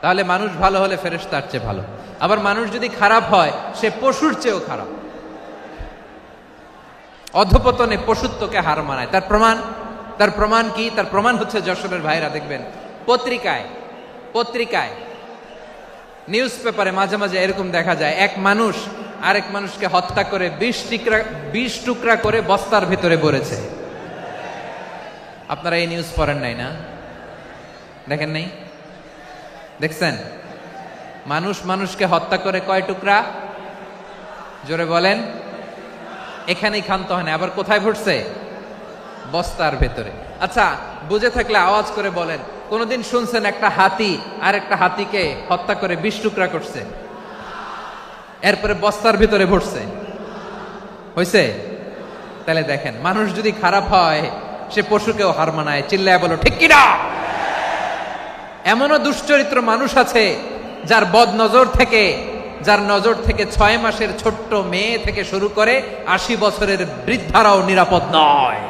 তাহলে মানুষ ভালো হলে ফেরেস তার চেয়ে ভালো। আবার মানুষ যদি খারাপ হয়, সে পশুর চেয়েও খারাপ। অধপতনে পশুত্বকে হার মানায়। তার প্রমাণ তার প্রমাণ কি? তার প্রমাণ হচ্ছে যশোরের ভাইরা দেখবেন, পত্রিকায় পত্রিকায়, নিউজ পেপারে মাঝে মাঝে এরকম দেখা যায়, এক মানুষ আরেক মানুষকে হত্যা করে বিশ টুকরা বিশ টুকরা করে বস্তার ভিতরে ভরেছে। আপনারা এই নিউজ পড়েন নাই না? দেখেন নাই? দেখছেন? মানুষ মানুষকে হত্যা করে কয় টুকরা? জোরে বলেন। এখানেই ক্ষান্ত হয় না, আবার কোথায় ভরছে বস্তার ভেতরে। আচ্ছা বুঝে থাকলে আওয়াজ করে বলেন, কোনদিন শুনছেন একটা হাতি আর একটা হাতিকে হত্যা করে বিশ টুকরা করছে? এরপরে বস্তার ভিতরে ভরছে। হয়েছে তাহলে দেখেন, মানুষ যদি খারাপ হয়, সে পশুকেও হার মানায়, চিল্লায় বলো, ঠিক কিনা? এমনও দুশ্চরিত্র মানুষ আছে যার বদ নজর থেকে, যার নজর থেকে ছয় মাসের ছোট্ট মেয়ে থেকে শুরু করে আশি বছরের বৃদ্ধারাও নিরাপদ নয়।